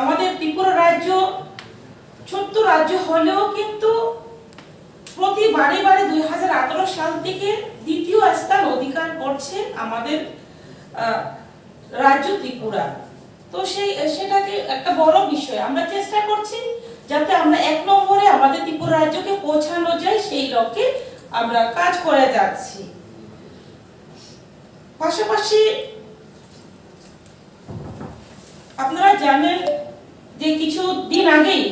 আমাদের ত্রিপুরা রাজ্য ছোট্ট রাজ্য হলেও কিন্তু প্রতি বারে বারে দুই হাজার আঠারো সাল থেকে দ্বিতীয় স্থান অধিকার করছে আমাদের রাজ্য ত্রিপুরা। তো সেই, সেটাকে একটা বড় বিষয়। আমরা চেষ্টা করছি যাতে আমরা এক নম্বরে আমাদের ত্রিপুরা রাজ্যকে পৌঁছানো যায়, সেই লক্ষ্যে আমরা কাজ করে যাচ্ছি। পাশাপাশি আপনারা জানেন যে কিছু দিন আগেই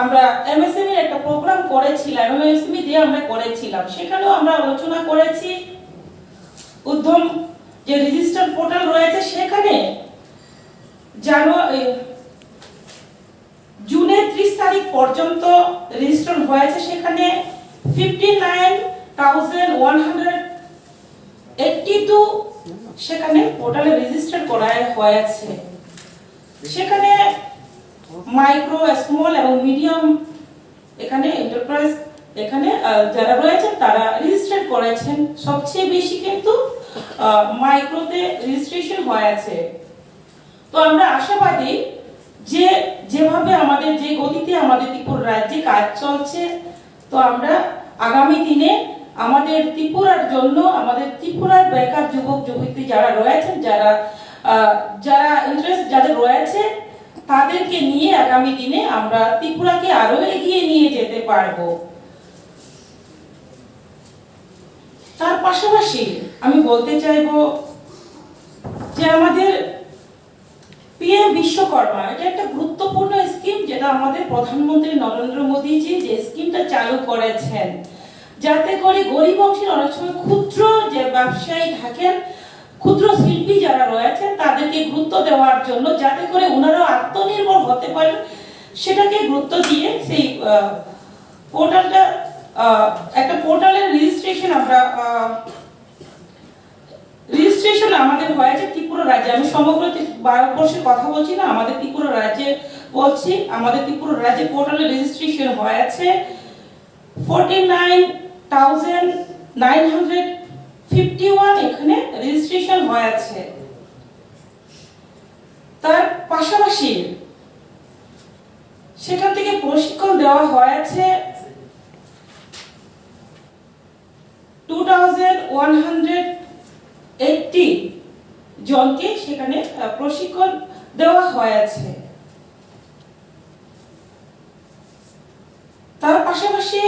আমরা এমএসএমই একটা প্রোগ্রাম করেছিলাম, এমএসএমই দিয়ে আমরা করেছিলাম। সেখানেও আমরা আলোচনা করেছি উদ্যম যে রেজিস্টার পোর্টাল রয়েছে, সেখানে জানুয়ারি জুনের ত্রিশ তারিখ পর্যন্ত রেজিস্টার হয়েছে। সেখানে fifty nine thousand one hundred eighty two সেখানে পোর্টালে রেজিস্টার করা হয়েছে। সেখানে মাইক্রো স্মল এবং মিডিয়াম এখানে এন্টারপ্রাইজ এখানে যারা রয়েছেন তারা রেজিস্টার করেছেন। সবচেয়ে বেশি কিন্তু মাইক্রোতে রেজিস্ট্রেশন হয়েছে তো আমরা আশাবাদী যে যেভাবে আমাদের, যে গতিতে আমাদের ত্রিপুরা রাজ্যে কাজ চলছে, তো আমরা আগামী দিনে আমাদের ত্রিপুরার জন্য, আমাদের ত্রিপুরার বেকার যুবক যুবতী যারা রয়েছেন, যারা যারা ইন্টারেস্ট যাদের রয়েছে, তাদেরকে নিয়ে আগামী দিনে আমরা ত্রিপুরাকে আরও এগিয়ে নিয়ে যেতে পারব। তার পাশাপাশি আমি বলতে চাইব যে আমাদের পিএম বিশ্বকর্মা, এটা একটা গুরুত্বপূর্ণ স্কিম যেটা আমাদের প্রধানমন্ত্রী নরেন্দ্র মোদীজি যে স্কিমটা চালু করেছেন। যাতে করে গরিব অংশের অনেক সময় ক্ষুদ্র যে ব্যবসায়ী থাকেন ক্ষুদ্র শিল্পী যারা রয়েছেন, তাদেরকে গুরুত্ব দেওয়ার জন্য যাতে করে ওনারা আত্মনির্ভর হতে পারেন, সেটাকে গুরুত্ব দিয়ে সেই পোর্টালটা একটা পোর্টালের রেজিস্ট্রেশন আমরা রেজিস্ট্রেশন আমাদের হয়েছে ত্রিপুরা রাজ্যে। আমি সমগ্র ভারতবর্ষের কথা বলছি না, আমাদের ত্রিপুরা রাজ্যে বলছি, আমাদের ত্রিপুরা রাজ্যে পোর্টালে রেজিস্ট্রেশন হয়েছে forty nine thousand nine hundred fifty one এখানে রেজিস্ট্রেশন হয়েছে তার পাশাপাশি সেখান থেকে প্রশিক্ষণ দেওয়া হয়েছে two thousand one hundred eighty জনকে সেখানে প্রশিক্ষণ দেওয়া হয়েছে তার পাশাপাশি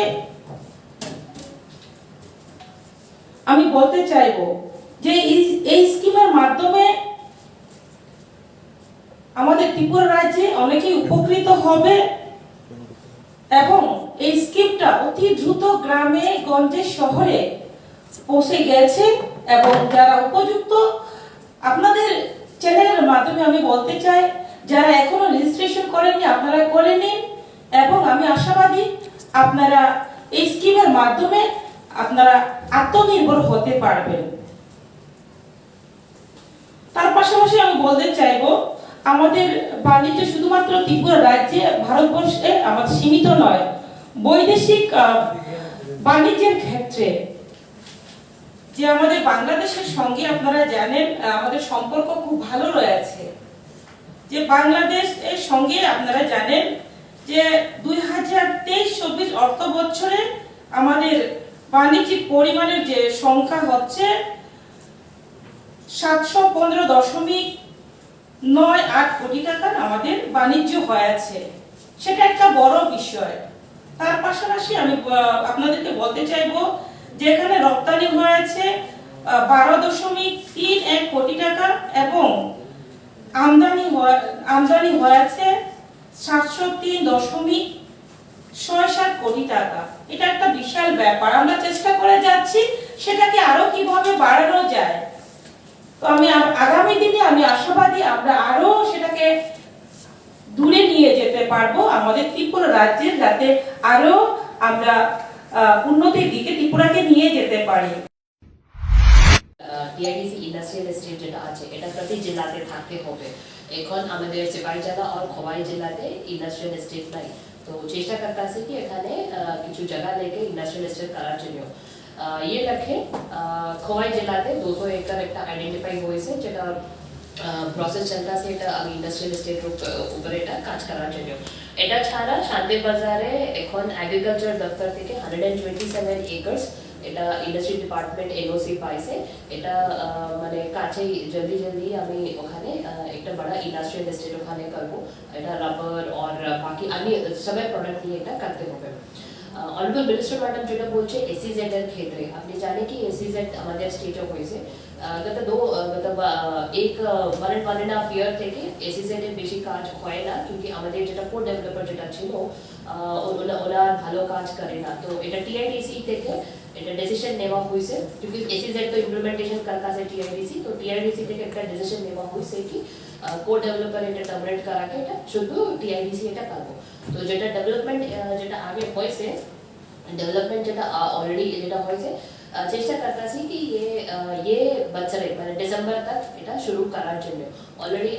আমি বলতে চাইব যে এই- স্কিমের মাধ্যমে আমাদের ত্রিপুরা রাজ্যে অনেকেই উপকৃত হবে এবং এই স্কিমটা অতি দ্রুত গ্রামে, গঞ্জে, শহরে পৌঁছে গেছে এবং যারা উপযুক্ত, আপনাদের চ্যানেলের মাধ্যমে আমি বলতে চাই, যারা এখনও রেজিস্ট্রেশন করেননি, আপনারা করে নিন এবং আমি আশাবাদী আপনারা এই স্কিমের মাধ্যমে আপনারা আত্মনির্ভর হতে পারবেন। তার পাশাপাশি আমি বলতে চাইব, আমাদের বাণিজ্য শুধুমাত্র ত্রিপুরা রাজ্যে, ভারতবর্ষে আমাদের সীমিত নয়, বৈদেশিক বাণিজ্যের ক্ষেত্রে। যে আমাদের বাংলাদেশের সঙ্গে আপনারা জানেন আমাদের সম্পর্ক খুব ভালো রয়েছে। যে বাংলাদেশ এর সঙ্গে আপনারা জানেন যে দুই হাজার তেইশ চব্বিশ অর্থ বছরে আমাদের বাণিজ্যিক পরিমাণের যে সংখ্যা হচ্ছে সাতশো পনেরো দশমিক নয় আট কোটি টাকার আমাদের বাণিজ্য হয়েছে সেটা একটা বড় বিষয়। তার পাশাপাশি আমি আপনাদেরকে বলতে চাইব, যেখানে রপ্তানি হয়েছে বারো দশমিক তিন এক কোটি টাকা এবং আমদানি আমদানি হয়েছে সাতশো তিন দশমিক ছয় সাত কোটি টাকা। এটা একটা বিশাল ব্যাপার। আমরা চেষ্টা করে যাচ্ছি, সেটাকে আরও কীভাবে বাড়ানো যায়। তো আমি আগামী দিনে আমি আশাবাদী আমরা আরও সেটাকে দূরে নিয়ে যেতে পারব আমাদের ত্রিপুরা রাজ্যের যাতে আরও আমরা উন্নতির দিকে ত্রিপুরাকে নিয়ে যেতে পারি। টিআইডিসি ইন্ডাস্ট্রিয়াল এস্টেট যেটা আছে, এটা প্রতি জেলাতে থাকতে হবে। এখন আমাদের সিপাহী জেলা আর খোয়াই জেলাতে ইন্ডাস্ট্রিয়াল এস্টেট নাই। তো চেষ্টা করতেছি কি এখানে কিছু জায়গা লেকে ইন্ডাস্ট্রিয়াল করার জন্য ইয়ে লক্ষ্যে খোয়াই জেলাতে দুশো একর একটা আইডেন্টিফাই হয়েছে যেটা প্রসেস চলতেছে, এটা আমি ইন্ডাস্ট্রিয়াল স্টেট উপরে এটা কাজ করার জন্য। এটা ছাড়া শান্তি বাজারে এখন এগ্রিকালচার দপ্তর থেকে hundred and twenty seven acres এটা ইন্ডাস্ট্রি ডিপার্টমেন্ট এনওসি পাইছে এটা আহ, মানে কাছেই জলদি জলদি আমি ওখানে আহ, একটা বড় ইন্ডাস্ট্রিয়াল এস্টেট ওখানে করব এটা রাবার আর বাকি আমি সবাই প্রোডাক্ট নিয়ে এটা করতে হবে অনারেবল মিনিস্টার ম্যাডাম যেটা বলছে এসিজেড এর ক্ষেত্রে আপনি জানেন কি এসিজেড আমাদের স্টেটে হয়েছে আহ, গত দো আহ, মতলব আহ, এক one one and half year থেকে এসিজেড এর বেশি কাজ হয় না কিন্তু আমাদের যেটা কোড ডেভেলপার যেটা ছিল আহ, ওরা ওরা ভালো কাজ করে না তো এটা টিআইডিসি থেকে এটা ডিসিশন নেওয়া হইছে যদি এসিজের তো ইমপ্লিমেন্টেশন কার কাছে টিআইডিসি তো টিআইডিসি থেকে একটা ডিসিশন নেওয়া হইছে কি কো ডেভেলপার এটা টার্মিনেট করাকে এটা শুধু টিআইডিসি এটা পাবো তো যেটা ডেভেলপমেন্ট যেটা আগে হইছে ডেভেলপমেন্ট যেটা অলরেডি যেটা হইছে আহ, চেষ্টা করতেছি কি ये আহ, ये বছরে মানে ডিসেম্বর তক এটা শুরু করার জন্য অলরেডি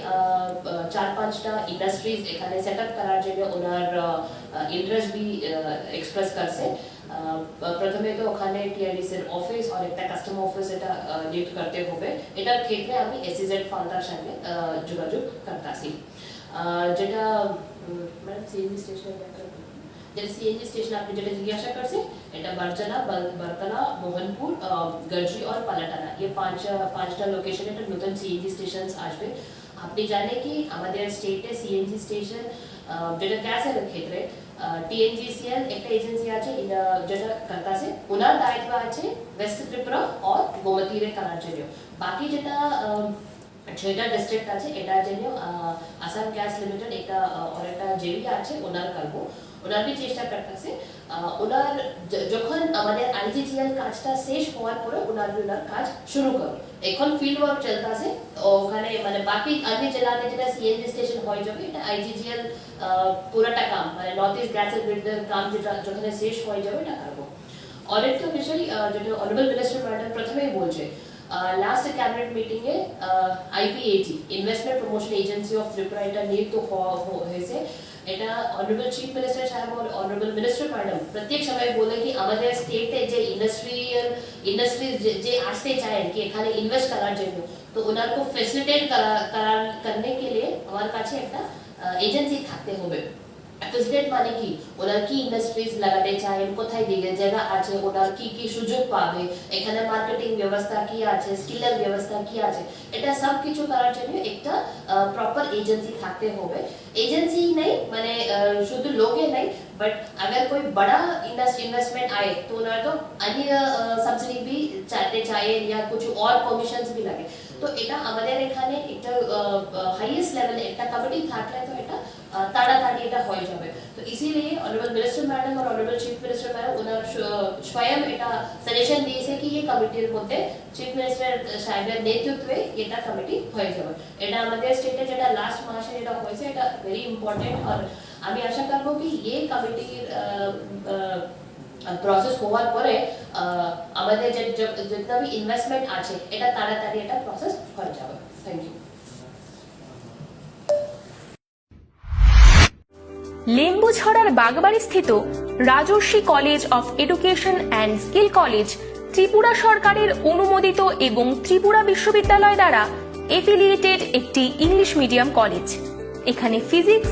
চার পাঁচটা ইন্ডাস্ট্রিজ এখানে সেট আপ করার জন্য ওনার ইন্টারেস্ট বি এক্সপ্রেস করছে আহ, প্রথমে তো ওখানে টিআরডিসির অফিস আর একটা কাস্টমার অফিস এটা নিউট করতে হবে এটার ক্ষেত্রে আমি এসিজেড ফান্ডার সঙ্গে আহ, যোগাযোগ করতেছি যেটা ম্যাডাম সিএনজি স্টেশন যেটা সিএনজি স্টেশন আপনি যেটা জিজ্ঞাসা করছে এটা বারচানা বার- বারতলা মোহনপুর আহ, গর্জি আর পালাটানা ये পাঁচ পাঁচটা লোকেশন এটা নতুন সিএনজি স্টেশন আসবে আপনি জানেন কি আমাদের স্টেটে সিএনজি স্টেশন যেটা গ্যাসের ক্ষেত্রে টিএনজিসিএল একটা এজেন্সি আছে এটা যেটা করতেছে ওনার দায়িত্ব আছে ওয়েস্ট ত্রিপুরা আর গোমতীরে করার জন্য বাকি যেটা আহ, ছয়টা ডিস্ট্রিক্ট আছে এটার জন্য আহ, আসাম গ্যাস লিমিটেড একটা আহ, আর একটা জেবি আছে ওনার করব ওনার চেষ্টা করতেছে। ওনার যখন আমাদের আইজিজিএল কাজটা শেষ হওয়ার পরে ওনার ওনার কাজ শুরু করো। এখন ফিল্ড ওয়ার্ক চলতেছে। ওখানে মানে বাকি আগে জেলাতে যেটা সিএনজি স্টেশন হয়ে যাবে এটা আইজিজিএল পুরোটা কাম মানে নর্থ ইস্ট গ্যাসের গ্রিডের কাম যেটা যেখানে শেষ হয়ে যাবে এটা করব। আরেকটা বিষয় যেটা অনারেবল মিনিস্টার ম্যাডাম প্রথমেই বলছে last cabinet meeting A IPAT investment promotion agency of Tripura, এটা নিযুক্ত হওয়া, হয়েছে। এটা অনারেবল চিফ মিনিস্টার সাহেব আর অনারেবল মিনিস্টার ম্যাডাম প্রত্যেক সময় বলে কি আমাদের স্টেটে যে ইন্ডাস্ট্রিয়াল ইন্ডাস্ট্রি যে আসতে চায় কি এখানে ইনভেস্ট করার জন্য তো ওনার को ফেসিলিটেট করা করার करने के लिए আমার কাছে একটা এজেন্সি থাকতে হবে প্রেসিডেন্ট মানে কি? ওরা কি ইন্ডাস্ট্রিজ লাগাতে চায়? কোথায় দিকে জায়গা আছে? ওরা কি কি সুযোগ পাবে? এখানে মার্কেটিং ব্যবস্থা কি আছে? স্কিলের ব্যবস্থা কি আছে? এটা সব কিছু করার জন্য একটা প্রপার এজেন্সি থাকতে হবে। এজেন্সি নেই মানে শুধু লোকে নেই बट अगर कोई बड़ा इन्वेस्टमेंट आए तो उन्हें तो अन्य सब्सिडी भी चाहते चाहिए या कुछ और परमिशंस भी लगे তো এটা আমাদের এখানে একটা হাইয়েস্ট লেভেলে একটা কমিটি থাকলে তো এটা আহ, তাড়াতাড়ি এটা হয়ে যাবে তো ইসিলিয়ে অনারেবল মিনিস্টার ম্যাডাম আর অনারেবল চিফ মিনিস্টার ম্যাডাম ওনার স- স্বয়ং এটা সাজেশন দিয়েছে কি এই কমিটির মধ্যে চিফ মিনিস্টার সাহেবের নেতৃত্বে এটা কমিটি হয়ে যাবে এটা আমাদের স্টেটে যেটা লাস্ট মাসে যেটা হয়েছে এটা ভেরি ইম্পর্টেন্ট আর আমি আশা করব কি এই কমিটির প্রসেস হওয়ার পরে আমাদের যে যেটা ইনভেস্টমেন্ট আছে, এটা তাড়াতাড়ি এটা প্রসেস হয়ে যাবে। থ্যাংক ইউ লেম্বুছড়ার বাগবাড়ি স্থিত Rajarshi college of education and skill college Tripura সরকারের অনুমোদিত এবং ত্রিপুরা বিশ্ববিদ্যালয় দ্বারা এফিলিয়েটেড একটি ইংলিশ মিডিয়াম কলেজ। এখানে physics